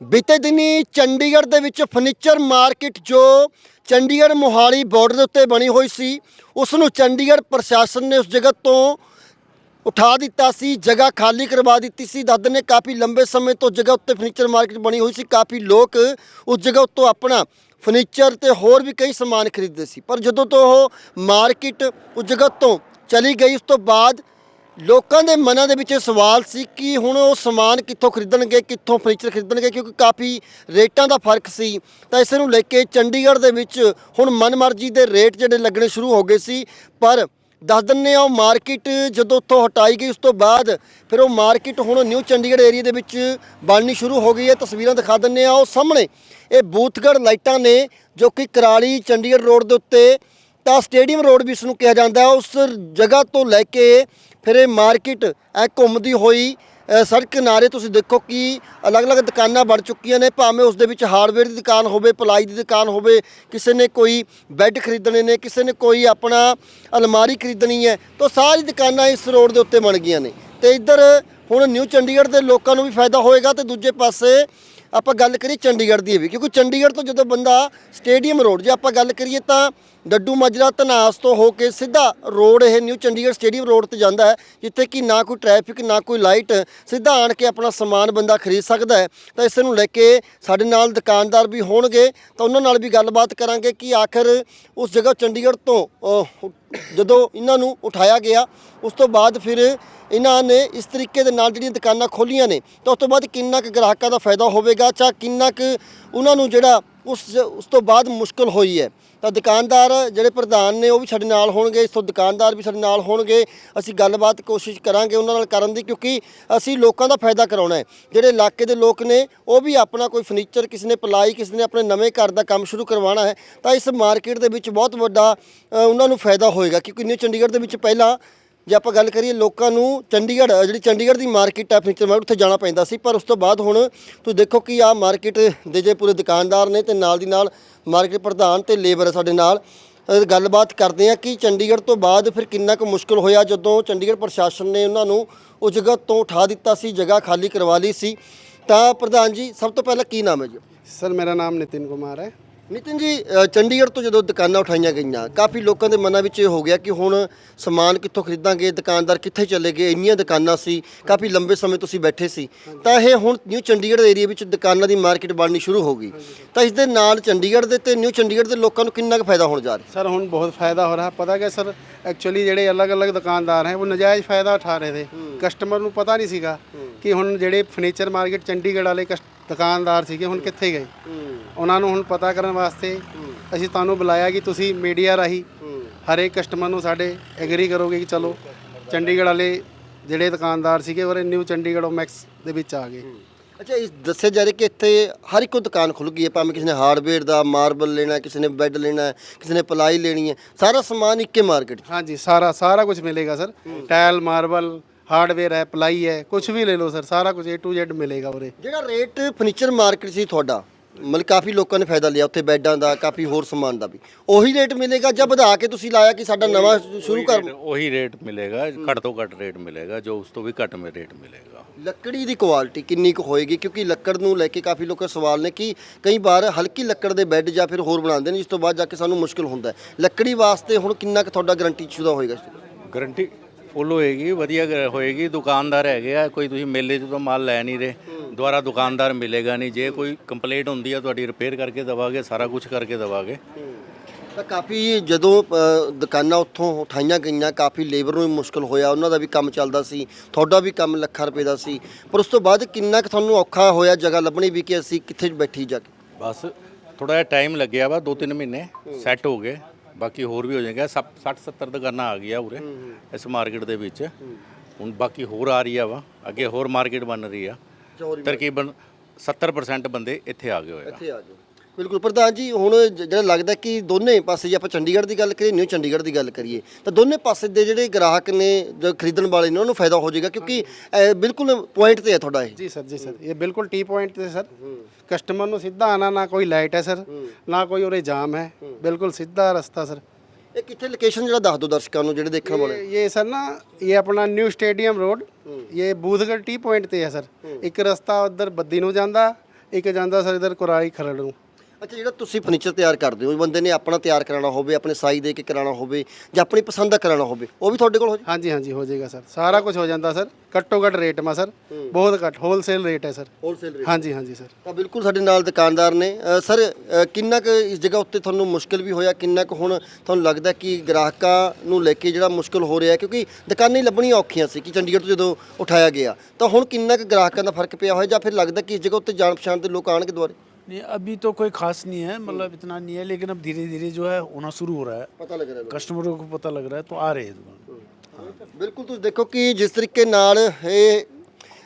ਬੀਤੇ ਦਿਨੀ ਚੰਡੀਗੜ੍ਹ ਦੇ ਵਿੱਚ ਫਰਨੀਚਰ ਮਾਰਕੀਟ ਜੋ ਚੰਡੀਗੜ੍ਹ ਮੋਹਾਲੀ ਬਾਰਡਰ ਦੇ ਉੱਤੇ ਬਣੀ ਹੋਈ ਸੀ ਉਸ ਨੂੰ ਚੰਡੀਗੜ੍ਹ ਪ੍ਰਸ਼ਾਸਨ ਨੇ ਉਸ ਜਗ੍ਹਾ ਤੋਂ ਉਠਾ ਦਿੱਤਾ ਸੀ, ਜਗ੍ਹਾ ਖਾਲੀ ਕਰਵਾ ਦਿੱਤੀ ਸੀ। ਦਾਦਰ ਨੇ ਕਾਫੀ ਲੰਬੇ ਸਮੇਂ ਤੋਂ ਜਗ੍ਹਾ ਉੱਤੇ ਫਰਨੀਚਰ ਮਾਰਕੀਟ ਬਣੀ ਹੋਈ ਸੀ। ਕਾਫੀ ਲੋਕ ਉਸ ਜਗ੍ਹਾ ਉੱਤੋਂ ਆਪਣਾ ਫਰਨੀਚਰ ਤੇ ਹੋਰ ਵੀ ਕਈ ਸਮਾਨ ਖਰੀਦਦੇ ਸੀ। ਪਰ ਜਦੋਂ ਤੋਂ ਉਹ ਮਾਰਕੀਟ ਉਸ ਜਗ੍ਹਾ ਤੋਂ ਚਲੀ ਗਈ, ਉਸ ਤੋਂ ਬਾਅਦ ਲੋਕਾਂ ਦੇ ਮਨਾਂ ਦੇ ਵਿੱਚ ਇਹ ਸਵਾਲ ਸੀ ਕਿ ਹੁਣ ਉਹ ਸਮਾਨ ਕਿੱਥੋਂ ਖਰੀਦਣਗੇ, ਕਿੱਥੋਂ ਫਰਨੀਚਰ ਖਰੀਦਣਗੇ, ਕਿਉਂਕਿ ਕਾਫੀ ਰੇਟਾਂ ਦਾ ਫ਼ਰਕ ਸੀ। ਤਾਂ ਇਸ ਨੂੰ ਲੈ ਕੇ ਚੰਡੀਗੜ੍ਹ ਦੇ ਵਿੱਚ ਹੁਣ ਮਨਮਰਜ਼ੀ ਦੇ ਰੇਟ ਜਿਹੜੇ ਲੱਗਣੇ ਸ਼ੁਰੂ ਹੋ ਗਏ ਸੀ। ਪਰ ਦੱਸ ਦਿੰਨੇ ਆ ਉਹ ਮਾਰਕੀਟ ਜਦੋਂ ਉੱਥੋਂ ਹਟਾਈ ਗਈ, ਉਸ ਤੋਂ ਬਾਅਦ ਫਿਰ ਉਹ ਮਾਰਕੀਟ ਹੁਣ ਨਿਊ ਚੰਡੀਗੜ੍ਹ ਏਰੀਆ ਦੇ ਵਿੱਚ ਬਣਨੀ ਸ਼ੁਰੂ ਹੋ ਗਈ ਹੈ। ਤਸਵੀਰਾਂ ਦਿਖਾ ਦਿੰਨੇ ਆ ਉਹ ਸਾਹਮਣੇ ਇਹ ਬੂਥਗੜ੍ਹ ਲਾਈਟਾਂ ਨੇ ਜੋ ਕਿ ਕਰਾਲੀ ਚੰਡੀਗੜ੍ਹ ਰੋਡ ਦੇ ਉੱਤੇ ਤਾਂ ਸਟੇਡੀਅਮ ਰੋਡ ਵੀ ਇਸ ਨੂੰ ਕਿਹਾ ਜਾਂਦਾ ਹੈ। ਉਸ ਜਗ੍ਹਾ ਤੋਂ ਲੈ ਕੇ ਫਿਰ ਇਹ ਮਾਰਕੀਟ ਐ ਘੁੰਮਦੀ ਹੋਈ ਸੜਕ ਕਿਨਾਰੇ ਤੁਸੀਂ ਦੇਖੋ ਕਿ ਅਲੱਗ-ਅਲੱਗ ਦੁਕਾਨਾਂ ਬਣ ਚੁੱਕੀਆਂ ਨੇ। ਭਾਵੇਂ ਉਸ ਦੇ ਵਿੱਚ ਹਾਰਡਵੇਅਰ ਦੀ ਦੁਕਾਨ ਹੋਵੇ, ਪਲਾਈ ਦੀ ਦੁਕਾਨ ਹੋਵੇ, ਕਿਸੇ ਨੇ ਕੋਈ ਬੈੱਡ ਖਰੀਦਣੇ ਨੇ, ਕਿਸੇ ਨੇ ਕੋਈ ਆਪਣਾ ਅਲਮਾਰੀ ਖਰੀਦਣੀ ਹੈ, ਤਾਂ ਸਾਰੀ ਦੁਕਾਨਾਂ ਇਸ ਰੋਡ ਦੇ ਉੱਤੇ ਬਣ ਗਈਆਂ ਨੇ। ਤੇ ਇੱਧਰ ਹੁਣ ਨਿਊ ਚੰਡੀਗੜ੍ਹ ਦੇ ਲੋਕਾਂ ਨੂੰ ਵੀ ਫਾਇਦਾ ਹੋਏਗਾ ਤੇ ਦੂਜੇ ਪਾਸੇ ਆਪਾਂ ਗੱਲ ਕਰੀਏ ਚੰਡੀਗੜ੍ਹ ਦੀ ਵੀ। ਕਿਉਂਕਿ ਚੰਡੀਗੜ੍ਹ ਤੋਂ ਜਦੋਂ ਬੰਦਾ ਸਟੇਡੀਅਮ ਰੋਡ, ਜੇ ਆਪਾਂ ਗੱਲ ਕਰੀਏ ਤਾਂ ਡੱਡੂ ਮਾਜਰਾ ਧਨਾਸ ਤੋਂ ਹੋ ਕੇ ਸਿੱਧਾ ਰੋਡ ਇਹ ਨਿਊ ਚੰਡੀਗੜ੍ਹ ਸਟੇਡੀਅਮ ਰੋਡ ਤੇ ਜਾਂਦਾ ਹੈ ਜਿੱਥੇ ਕਿ ਨਾ ਕੋਈ ਟ੍ਰੈਫਿਕ ਨਾ ਕੋਈ ਲਾਈਟ ਸਿੱਧਾ ਆਣ ਕੇ ਆਪਣਾ ਸਮਾਨ ਬੰਦਾ ਖਰੀਦ ਸਕਦਾ ਹੈ। ਤਾਂ ਇਸ ਨੂੰ ਲੈ ਕੇ ਸਾਡੇ ਨਾਲ ਦੁਕਾਨਦਾਰ ਵੀ ਹੋਣਗੇ। ਤਾਂ ਉਹਨਾਂ ਨਾਲ ਵੀ ਗੱਲਬਾਤ ਕਰਾਂਗੇ ਕਿ ਆਖਰ ਉਸ ਜਗ੍ਹਾ ਚੰਡੀਗੜ੍ਹ ਤੋਂ ਅਹ, ਜਦੋਂ ਇਹਨਾਂ ਨੂੰ ਉਠਾਇਆ ਗਿਆ ਉਸ ਤੋਂ ਬਾਅਦ ਫਿਰ ਇਹਨਾਂ ਨੇ ਇਸ ਤਰੀਕੇ ਦੇ ਨਾਲ ਜਿਹੜੀਆਂ ਦੁਕਾਨਾਂ ਖੋਲੀਆਂ ਨੇ ਤਾਂ ਉਸ ਤੋਂ ਬਾਅਦ ਕਿੰਨਾ ਕੁ ਗ੍ਰਾਹਕਾਂ ਦਾ ਫਾਇਦਾ ਹੋਵੇਗਾ ਜਾਂ ਕਿੰਨਾ ਕੁ ਉਹਨਾਂ ਨੂੰ ਜਿਹੜਾ ਉਸ ਉਸ ਤੋਂ ਬਾਅਦ ਮੁਸ਼ਕਲ ਹੋਈ ਹੈ। ਤਾਂ ਦੁਕਾਨਦਾਰ ਜਿਹੜੇ ਪ੍ਰਧਾਨ ਨੇ ਉਹ ਵੀ ਸਾਡੇ ਨਾਲ ਹੋਣਗੇ, ਇਸ ਤੋਂ ਦੁਕਾਨਦਾਰ ਵੀ ਸਾਡੇ ਨਾਲ ਹੋਣਗੇ। ਅਸੀਂ ਗੱਲਬਾਤ ਕੋਸ਼ਿਸ਼ ਕਰਾਂਗੇ ਉਹਨਾਂ ਨਾਲ ਕਰਨ ਦੀ, ਕਿਉਂਕਿ ਅਸੀਂ ਲੋਕਾਂ ਦਾ ਫਾਇਦਾ ਕਰਾਉਣਾ ਹੈ। ਜਿਹੜੇ ਇਲਾਕੇ ਦੇ ਲੋਕ ਨੇ, ਉਹ ਵੀ ਆਪਣਾ ਕੋਈ ਫਰਨੀਚਰ ਕਿਸੇ ਨੇ ਪਲਾਈ, ਕਿਸੇ ਨੇ ਆਪਣੇ ਨਵੇਂ ਘਰ ਦਾ ਕੰਮ ਸ਼ੁਰੂ ਕਰਵਾਉਣਾ ਹੈ, ਤਾਂ ਇਸ ਮਾਰਕੀਟ ਦੇ ਵਿੱਚ ਬਹੁਤ ਵੱਡਾ ਉਹਨਾਂ ਨੂੰ ਫਾਇਦਾ ਹੋਏਗਾ। ਕਿਉਂਕਿ ਨਿਊ ਚੰਡੀਗੜ੍ਹ ਦੇ ਵਿੱਚ ਪਹਿਲਾਂ ਜੇ ਆਪਾਂ ਗੱਲ ਕਰੀਏ ਲੋਕਾਂ ਨੂੰ ਚੰਡੀਗੜ੍ਹ, ਜਿਹੜੀ ਚੰਡੀਗੜ੍ਹ ਦੀ ਮਾਰਕੀਟ ਹੈ ਫਰਨੀਚਰ ਮਾਰਕੀਟ, ਉੱਥੇ ਜਾਣਾ ਪੈਂਦਾ ਸੀ। ਪਰ ਉਸ ਤੋਂ ਬਾਅਦ ਹੁਣ ਤੁਸੀਂ ਦੇਖੋ ਕਿ ਆਹ ਮਾਰਕੀਟ ਦੇ ਜੇ ਪੂਰੇ ਦੁਕਾਨਦਾਰ ਨੇ ਤੇ ਨਾਲ ਦੀ ਨਾਲ ਮਾਰਕੀਟ ਪ੍ਰਧਾਨ ਤੇ ਲੇਬਰ ਸਾਡੇ ਨਾਲ ਗੱਲਬਾਤ ਕਰਦੇ ਆ ਕਿ ਚੰਡੀਗੜ੍ਹ ਤੋਂ ਬਾਅਦ ਫਿਰ ਕਿੰਨਾ ਕੁ ਮੁਸ਼ਕਲ ਹੋਇਆ ਜਦੋਂ ਚੰਡੀਗੜ੍ਹ ਪ੍ਰਸ਼ਾਸਨ ਨੇ ਉਹਨਾਂ ਨੂੰ ਉਹ ਜਗ੍ਹਾ ਤੋਂ ਉਠਾ ਦਿੱਤਾ ਸੀ, ਜਗ੍ਹਾ ਖਾਲੀ ਕਰਵਾ ਲਈ ਸੀ। ਤਾਂ ਪ੍ਰਧਾਨ ਜੀ, ਸਭ ਤੋਂ ਪਹਿਲਾਂ ਕੀ ਨਾਮ ਹੈ ਜੀ? ਸਰ, ਮੇਰਾ ਨਾਮ ਨਿਤਿਨ ਕੁਮਾਰ ਹੈ। ਨਿਤਿਨ ਜੀ ਅ, ਚੰਡੀਗੜ੍ਹ ਤੋਂ ਜਦੋਂ ਦੁਕਾਨਾਂ ਉਠਾਈਆਂ ਗਈਆਂ ਕਾਫੀ ਲੋਕਾਂ ਦੇ ਮਨਾਂ ਵਿੱਚ ਇਹ ਹੋ ਗਿਆ ਕਿ ਹੁਣ ਸਮਾਨ ਕਿੱਥੋਂ ਖਰੀਦਾਂਗੇ ਦੁਕਾਨਦਾਰ ਕਿੱਥੇ ਚਲੇ ਗਏ ਇੰਨੀਆਂ ਦੁਕਾਨਾਂ ਸੀ ਕਾਫੀ ਲੰਬੇ ਸਮੇਂ ਤੁਸੀਂ ਬੈਠੇ ਸੀ ਤਾਂ ਇਹ ਹੁਣ ਨਿਊ ਚੰਡੀਗੜ੍ਹ ਏਰੀਆ ਵਿੱਚ ਦੁਕਾਨਾਂ ਦੀ ਮਾਰਕੀਟ ਬਣਨੀ ਸ਼ੁਰੂ ਹੋ ਗਈ ਤਾਂ ਇਸ ਦੇ ਨਾਲ ਚੰਡੀਗੜ੍ਹ ਦੇ ਤੇ ਨਿਊ ਚੰਡੀਗੜ੍ਹ ਦੇ ਲੋਕਾਂ ਨੂੰ ਕਿੰਨਾ ਕੁ ਫਾਇਦਾ ਹੋਣ ਜਾ ਰਿਹਾ सर ਹੁਣ बहुत फ़ायदा हो रहा है पता क्या सर एक्चुअली ਜਿਹੜੇ ਅਲੱਗ-ਅਲੱਗ ਦੁਕਾਨਦਾਰ ਹੈ ਉਹ ਨਜਾਇਜ਼ ਫਾਇਦਾ ਉਠਾ ਰਹੇ ਥੇ ਕਸਟਮਰ ਨੂੰ ਪਤਾ ਨਹੀਂ ਸੀਗਾ ਕਿ ਹੁਣ ਜਿਹੜੇ ਫਰਨੀਚਰ ਮਾਰਕੀਟ ਚੰਡੀਗੜ੍ਹ ਵਾਲੇ ਕਸ- ਦੁਕਾਨਦਾਰ ਸੀਗੇ ਹੁਣ ਕਿੱਥੇ ਗਏ? ਉਹਨਾਂ ਨੂੰ ਹੁਣ ਪਤਾ ਕਰਨ ਵਾਸਤੇ ਅਸੀਂ ਤੁਹਾਨੂੰ ਬੁਲਾਇਆ ਕਿ ਤੁਸੀਂ ਮੀਡੀਆ ਰਾਹੀਂ ਹਰੇਕ ਕਸਟਮਰ ਨੂੰ ਸਾਡੇ ਐਗਰੀ ਕਰੋਗੇ ਕਿ ਚਲੋ ਚੰਡੀਗੜ੍ਹ ਵਾਲੇ ਜਿਹੜੇ ਦੁਕਾਨਦਾਰ ਸੀਗੇ ਉਹ ਨਿਊ ਚੰਡੀਗੜ੍ਹ ਮੈਕਸ ਦੇ ਵਿੱਚ ਆ ਗਏ। ਅੱਛਾ ਇਸ ਦੱਸਿਆ ਜਾ ਰਿਹਾ ਕਿ ਇੱਥੇ ਹਰ ਇੱਕ ਦੁਕਾਨ ਖੁੱਲ ਗਈ ਹੈ ਭਾਵੇਂ ਕਿਸੇ ਨੇ ਹਾਰਡਵੇਅਰ ਦਾ ਮਾਰਬਲ ਲੈਣਾ ਕਿਸੇ ਨੇ ਬੈੱਡ ਲੈਣਾ ਕਿਸੇ ਨੇ ਪਲਾਈ ਲੈਣੀ ਹੈ ਸਾਰਾ ਸਮਾਨ ਇੱਕੇ ਮਾਰਕੀਟ ਹਾਂਜੀ ਸਾਰਾ ਸਾਰਾ ਕੁਝ ਮਿਲੇਗਾ ਸਰ। ਟਾਇਲ ਮਾਰਬਲ ਹਾਰਡਵੇਅਰ ਹੈ ਪਲਾਈ ਹੈ ਕੁਝ ਵੀ ਲੈ ਲਓ ਸਰ ਸਾਰਾ ਕੁਝ A to Z ਮਿਲੇਗਾ ਉਰੇ। ਜਿਹੜਾ ਰੇਟ ਫਰਨੀਚਰ ਮਾਰਕੀਟ ਸੀ ਤੁਹਾਡਾ ਮਤਲਬ ਕਾਫੀ ਲੋਕਾਂ ਨੇ ਫਾਇਦਾ ਲਿਆ ਉੱਥੇ ਬੈੱਡਾਂ ਦਾ ਕਾਫੀ ਹੋਰ ਸਮਾਨ ਦਾ ਵੀ। ਉਹੀ ਰੇਟ ਮਿਲੇਗਾ ਜਾਂ ਵਧਾ ਕੇ ਤੁਸੀਂ ਲਾਇਆ ਕਿ ਸਾਡਾ ਨਵਾਂ ਸ਼ੁਰੂ ਕਰ ਉਹੀ ਰੇਟ ਮਿਲੇਗਾ ਘੱਟ ਤੋਂ ਘੱਟ ਰੇਟ ਮਿਲੇਗਾ ਜੋ ਉਸ ਤੋਂ ਵੀ ਘੱਟ ਮੇ ਰੇਟ ਮਿਲੇਗਾ। ਲੱਕੜੀ ਦੀ ਕੁਆਲਿਟੀ ਕਿੰਨੀ ਕੁ ਹੋਏਗੀ? ਕਿਉਂਕਿ ਲੱਕੜ ਨੂੰ ਲੈ ਕੇ ਕਾਫੀ ਲੋਕਾਂ ਦੇ ਸਵਾਲ ਨੇ ਕਿ ਕਈ ਵਾਰ ਹਲਕੀ ਲੱਕੜ ਦੇ ਬੈੱਡ ਜਾਂ ਫਿਰ ਹੋਰ ਬਣਾਉਂਦੇ ਨੇ ਜਿਸ ਤੋਂ ਬਾਅਦ ਜਾ ਕੇ ਸਾਨੂੰ ਮੁਸ਼ਕਲ ਹੁੰਦਾ ਹੈ। ਲੱਕੜੀ ਵਾਸਤੇ ਹੁਣ ਕਿੰਨਾ ਕੁ ਤੁਹਾਡਾ ਗਾਰੰਟੀ ਸ਼ੁਦਾ ਹੋਏਗਾ ਇਸ ਤੇ? ਗਾਰੰਟੀ ਫੁੱਲ ਹੋਏਗੀ ਵਧੀਆ ਗ- ਹੋਏਗੀ ਦੁਕਾਨਦਾਰ ਹੈਗੇ ਆ ਕੋਈ ਤੁਸੀਂ ਮੇਲੇ 'ਚ ਤਾਂ ਮਾਲ ਲੈ ਨਹੀਂ ਰਹੇ ਦੁਬਾਰਾ ਦੁਕਾਨਦਾਰ ਮਿਲੇਗਾ ਨਹੀਂ ਜੇ ਕੋਈ ਕੰਪਲੇਂਟ ਹੁੰਦੀ ਆ ਤੁਹਾਡੀ ਰਿਪੇਅਰ ਕਰਕੇ ਦਵਾਗੇ ਸਾਰਾ ਕੁਝ ਕਰਕੇ ਦਵਾਗੇ। ਤਾਂ ਕਾਫੀ ਜਦੋਂ ਅ, ਦੁਕਾਨਾਂ ਉੱਥੋਂ ਉਠਾਈਆਂ ਗਈਆਂ ਕਾਫੀ ਲੇਬਰ ਨੂੰ ਵੀ ਮੁਸ਼ਕਲ ਹੋਇਆ ਉਹਨਾਂ ਦਾ ਵੀ ਕੰਮ ਚੱਲਦਾ ਸੀ ਤੁਹਾਡਾ ਵੀ ਕੰਮ ਲੱਖਾਂ ਰੁਪਏ ਦਾ ਸੀ ਪਰ ਉਸ ਤੋਂ ਬਾਅਦ ਕਿੰਨਾ ਕੁ ਤੁਹਾਨੂੰ ਔਖਾ ਹੋਇਆ ਜਗ੍ਹਾ ਲੱਭਣੀ ਵੀ ਕਿ ਅਸੀਂ ਕਿੱਥੇ ਬੈਠੀ ਜਾ ਕੇ? ਬਸ ਥੋੜਾ ਜਿਹਾ ਟਾਈਮ ਲੱਗਿਆ ਵਾ 2-3 ਮਹੀਨੇ ਸੈੱਟ ਹੋ ਗਏ। ਬਾਕੀ ਹੋਰ ਵੀ ਹੋ ਜਾਏਗਾ। 60 70 ਦੁਕਾਨਾਂ ਆ ਗਈਆਂ ਉਰੇ ਇਸ ਮਾਰਕੀਟ ਦੇ ਵਿੱਚ। ਹੁਣ ਬਾਕੀ ਹੋਰ ਆ ਰਹੀ ਆ ਵਾ ਅੱਗੇ ਹੋਰ ਮਾਰਕੀਟ ਬਣ ਰਹੀ ਆ। ਤਕਰੀਬਨ 70% ਬੰਦੇ ਇੱਥੇ ਆ ਗਏ ਹੋਏ ਆ। ਇੱਥੇ ਆ ਜਾਓ ਬਿਲਕੁਲ। ਪ੍ਰਧਾਨ ਜੀ ਹੁਣ ਜਿਹੜਾ ਲੱਗਦਾ ਕਿ ਦੋਨੇ ਪਾਸੇ ਜੇ ਆਪਾਂ ਚੰਡੀਗੜ੍ਹ ਦੀ ਗੱਲ ਕਰੀਏ ਨਿਊ ਚੰਡੀਗੜ੍ਹ ਦੀ ਗੱਲ ਕਰੀਏ ਤਾਂ ਦੋਨੇ ਪਾਸੇ ਦੇ ਜਿਹੜੇ ਗ੍ਰਾਹਕ ਨੇ ਜੋ ਖਰੀਦਣ ਵਾਲੇ ਨੇ ਉਹਨਾਂ ਨੂੰ ਫਾਇਦਾ ਹੋ ਜਾਏਗਾ ਕਿਉਂਕਿ ਇਹ ਬਿਲਕੁਲ ਪੁਆਇੰਟ ਤੇ ਹੈ ਤੁਹਾਡਾ ਇਹ। ਜੀ ਸਰ ਜੀ ਸਰ। ਇਹ ਬਿਲਕੁਲ ਟੀ ਪੁਆਇੰਟ 'ਤੇ ਸਰ। ਕਸਟਮਰ ਨੂੰ ਸਿੱਧਾ आना ਨਾ ਕੋਈ ਲਾਈਟ ਹੈ ਸਰ ਨਾ ਕੋਈ ਉਰੇ ਜਾਮ ਹੈ। ਬਿਲਕੁਲ ਸਿੱਧਾ ਰਸਤਾ ਸਰ। ਇਹ ਕਿੱਥੇ ਲੋਕੇਸ਼ਨ ਜਿਹੜਾ ਦੱਸ ਦਿਓ ਦਰਸ਼ਕਾਂ ਨੂੰ ਜਿਹੜੇ ਦੇਖਣ ਵਾਲੇ? ਇਹ ਸਰ ਨਾ ਇਹ ਆਪਣਾ ਨਿਊ ਸਟੇਡੀਅਮ ਰੋਡ ਇਹ ये ਟੀ ਪੁਆਇੰਟ ਤੇ ਹੈ ਸਰ। ਇੱਕ ਰਸਤਾ ਉਧਰ ਬੱਦੀ ਨੂੰ ਜਾਂਦਾ ਇੱਕ ਜਾਂਦਾ ਸਰ ਇਧਰ ਕੁਰਾਲੀ ਖਰੜ ਨੂੰ। ਅੱਛਾ ਜਿਹੜਾ ਤੁਸੀਂ ਫਰਨੀਚਰ ਤਿਆਰ ਕਰਦੇ ਹੋ ਬੰਦੇ ਨੇ ਆਪਣਾ ਤਿਆਰ ਕਰਾਉਣਾ ਹੋਵੇ ਆਪਣੇ ਸਾਈਜ਼ ਦੇ ਕੇ ਕਰਾਉਣਾ ਹੋਵੇ ਜਾਂ ਆਪਣੀ ਪਸੰਦ ਦਾ ਕਰਾਉਣਾ ਹੋਵੇ ਉਹ ਵੀ ਤੁਹਾਡੇ ਕੋਲ ਹੋ ਜਾਏ? ਹਾਂਜੀ ਹਾਂਜੀ ਹੋ ਜਾਏਗਾ ਸਰ। ਸਾਰਾ ਕੁਝ ਹੋ ਜਾਂਦਾ ਸਰ। ਘੱਟੋ ਘੱਟ ਰੇਟ ਮਾ ਸਰ। ਬਹੁਤ ਘੱਟ। ਹੋਲਸੇਲ ਰੇਟ ਹੈ ਸਰ। ਹੋਲਸੇਲ ਹਾਂਜੀ ਹਾਂਜੀ ਸਰ। ਤਾਂ ਬਿਲਕੁਲ ਸਾਡੇ ਨਾਲ ਦੁਕਾਨਦਾਰ ਨੇ। ਅ, ਸਰ ਅ, ਕਿੰਨਾ ਕੁ ਇਸ ਜਗ੍ਹਾ ਉੱਤੇ ਤੁਹਾਨੂੰ ਮੁਸ਼ਕਲ ਵੀ ਹੋਇਆ? ਕਿੰਨਾ ਕੁ ਹੁਣ ਤੁਹਾਨੂੰ ਲੱਗਦਾ ਕਿ ਗ੍ਰਾਹਕਾਂ ਨੂੰ ਲੈ ਕੇ ਜਿਹੜਾ ਮੁਸ਼ਕਲ ਹੋ ਰਿਹਾ? ਹੈ ਕਿਉਂਕਿ ਦੁਕਾਨਾਂ ਹੀ ਲੱਭਣੀਆਂ ਔਖੀਆਂ ਸੀ ਕਿ ਚੰਡੀਗੜ੍ਹ ਤੋਂ ਜਦੋਂ ਉਠਾਇਆ ਗਿਆ। ਤਾਂ ਹੁਣ ਕਿੰਨਾ ਕੁ ਗ੍ਰਾਹਕਾਂ ਦਾ ਫ਼ਰਕ ਪਿਆ ਹੋਇਆ ਜਾਂ ਫਿਰ ਲੱਗਦਾ ਕਿ ਇਸ ਜਗ੍ਹਾ ਉੱਤੇ ਜਾਣ ਪਛਾਣ ਦੇ ਲੋਕ ਆਣਗੇ ਦੁਆਰੇ नहीं अभी तो कोई खास नहीं है मतलब इतना नहीं है लेकिन अब धीरे धीरे जो है होना शुरू हो रहा है ਪਤਾ ਲੱਗ ਰਿਹਾ कस्टमरों को पता लग रहा है तो आ रहे हैं दुकान ਬਿਲਕੁਲ ਤੁਸੀਂ ਦੇਖੋ ਕਿ ਜਿਸ ਤਰੀਕੇ ਨਾਲ ਇਹ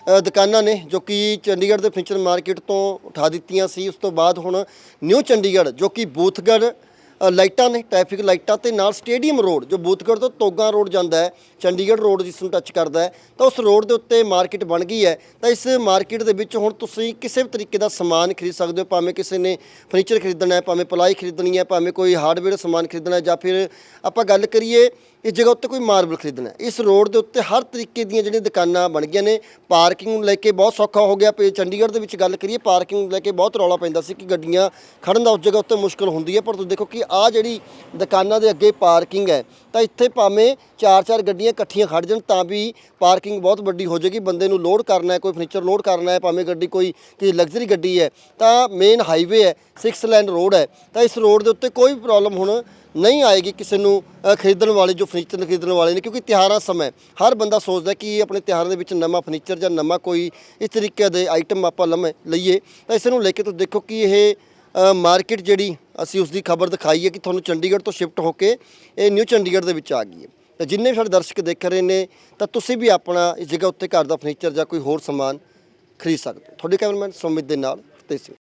ਅ, ਦੁਕਾਨਾਂ ਨੇ ਜੋ ਕਿ ਚੰਡੀਗੜ੍ਹ ਦੇ ਫਰਨੀਚਰ ਮਾਰਕੀਟ ਤੋਂ ਉਠਾ ਦਿੱਤੀਆਂ ਸੀ ਉਸ ਤੋਂ ਬਾਅਦ ਹੁਣ ਨਿਊ ਚੰਡੀਗੜ੍ਹ ਜੋ ਕਿ ਬੂਥਗੜ੍ਹ ਅ, ਲਾਈਟਾਂ ਨੇ ਟ੍ਰੈਫਿਕ ਲਾਈਟਾਂ ਤੇ ਨਾਲ ਸਟੇਡੀਅਮ ਰੋਡ ਜੋ ਬੂਥਗੜ੍ਹ ਤੋਂ ਤੋਗਾ ਰੋਡ ਜਾਂਦਾ ਹੈ ਚੰਡੀਗੜ੍ਹ ਰੋਡ ਜਿਸ ਨੂੰ ਟੱਚ ਕਰਦਾ ਹੈ, ਤਾਂ ਉਸ ਰੋਡ ਦੇ ਉੱਤੇ ਮਾਰਕੀਟ ਬਣ ਗਈ ਹੈ। ਤਾਂ ਇਸ ਮਾਰਕੀਟ ਦੇ ਵਿੱਚ ਹੁਣ ਤੁਸੀਂ ਕਿਸੇ ਵੀ ਤਰੀਕੇ ਦਾ ਸਮਾਨ ਖਰੀਦ ਸਕਦੇ ਹੋ, ਭਾਵੇਂ ਕਿਸੇ ਨੇ ਫਰਨੀਚਰ ਖਰੀਦਣਾ ਹੈ, ਭਾਵੇਂ ਪਲਾਈ ਖਰੀਦਣੀ ਹੈ, ਭਾਵੇਂ ਕੋਈ ਹਾਰਡਵੇਅਰ ਸਮਾਨ ਖਰੀਦਣਾ ਹੈ ਜਾਂ ਫਿਰ ਆਪਾਂ ਗੱਲ ਕਰੀਏ ਇਸ ਜਗ੍ਹਾ ਉੱਤੇ ਕੋਈ ਮਾਰਬਲ ਖਰੀਦਣਾ ਇਸ ਰੋਡ ਦੇ ਉੱਤੇ ਹਰ ਤਰੀਕੇ ਦੀਆਂ ਜਿਹੜੀਆਂ ਦੁਕਾਨਾਂ ਬਣ ਗਈਆਂ ਨੇ ਪਾਰਕਿੰਗ ਨੂੰ ਲੈ ਕੇ ਬਹੁਤ ਸੌਖਾ ਹੋ ਗਿਆ। ਪਏ ਚੰਡੀਗੜ੍ਹ ਦੇ ਵਿੱਚ ਗੱਲ ਕਰੀਏ ਪਾਰਕਿੰਗ ਨੂੰ ਲੈ ਕੇ ਬਹੁਤ ਰੌਲਾ ਪੈਂਦਾ ਸੀ ਕਿ ਗੱਡੀਆਂ ਖੜਨ ਦਾ ਉਸ ਜਗ੍ਹਾ ਉੱਤੇ ਮੁਸ਼ਕਲ ਹੁੰਦੀ ਹੈ। ਪਰ ਤੁਸੀਂ ਦੇਖੋ ਕਿ ਆਹ ਜਿਹੜੀ ਦੁਕਾਨਾਂ ਦੇ ਅੱਗੇ ਪਾਰਕਿੰਗ ਹੈ ਤਾਂ ਇੱਥੇ ਭਾਵੇਂ ਚਾਰ ਚਾਰ ਗੱਡੀਆਂ ਇਕੱਠੀਆਂ ਖੜ ਜਾਣ ਤਾਂ ਵੀ ਪਾਰਕਿੰਗ ਬਹੁਤ ਵੱਡੀ ਹੋ ਜਾਏਗੀ, ਬੰਦੇ ਨੂੰ ਲੋਡ ਕਰਨਾ ਹੈ, ਕੋਈ ਫਰਨੀਚਰ ਲੋਡ ਕਰਨਾ ਹੈ, ਭਾਵੇਂ ਗੱਡੀ ਕੋਈ, ਕਿ ਲਗਜ਼ਰੀ ਗੱਡੀ ਹੈ, ਤਾਂ ਮੇਨ ਹਾਈਵੇ ਹੈ 6 ਲੈਨ ਰੋਡ ਹੈ, ਤਾਂ ਇਸ ਰੋਡ ਦੇ ਉੱਤੇ ਕੋਈ ਪ੍ਰੋਬਲਮ ਹੁਣ ਨਹੀਂ ਆਏਗੀ ਕਿਸੇ ਨੂੰ ਖਰੀਦਣ ਵਾਲੇ ਜੋ ਫਰਨੀਚਰ ਖਰੀਦਣ ਵਾਲੇ ਨੇ, ਕਿਉਂਕਿ ਤਿਉਹਾਰਾਂ ਸਮੇਂ ਹਰ ਬੰਦਾ ਸੋਚਦਾ ਕਿ ਆਪਣੇ ਤਿਉਹਾਰਾਂ ਦੇ ਵਿੱਚ ਨਵਾਂ ਫਰਨੀਚਰ ਜਾਂ ਨਵਾਂ ਕੋਈ ਇਸ ਤਰੀਕੇ ਦੇ ਆਈਟਮ ਆਪਾਂ ਲੰਮੇ, ਲਈਏ, ਤਾਂ ਇਸ ਨੂੰ ਲੈ ਕੇ ਤੁਸੀਂ ਦੇਖੋ ਕਿ ਇਹ ਮਾਰਕੀਟ ਜਿਹੜੀ ਅਸੀਂ ਉਸ ਦੀ ਖਬਰ ਦਿਖਾਈ ਹੈ ਕਿ ਤੁਹਾਨੂੰ ਚੰਡੀਗੜ੍ਹ ਤੋਂ ਸ਼ਿਫਟ ਹੋ ਕੇ ਇਹ ਨਿਊ ਚੰਡੀਗੜ੍ਹ ਦੇ ਵਿੱਚ ਆ ਗਈ ਹੈ। ਤਾਂ ਜਿੰਨੇ ਵੀ ਸਾਡੇ ਦਰਸ਼ਕ ਦੇਖ ਰਹੇ ਨੇ, ਤਾਂ ਤੁਸੀਂ ਵੀ ਆਪਣਾ ਇਸ ਜਗ੍ਹਾ ਉੱਤੇ ਘਰ ਦਾ ਫਰਨੀਚਰ ਜਾਂ ਕੋਈ ਹੋਰ ਸਮਾਨ ਖਰੀਦ ਸਕਦੇ ਹੋ। ਤੁਹਾਡੇ ਕੈਮਰਾਮੈਨ ਸੁਮਿਤ ਦੇ ਨਾਲ ਤੇ ਸਿੰਘ।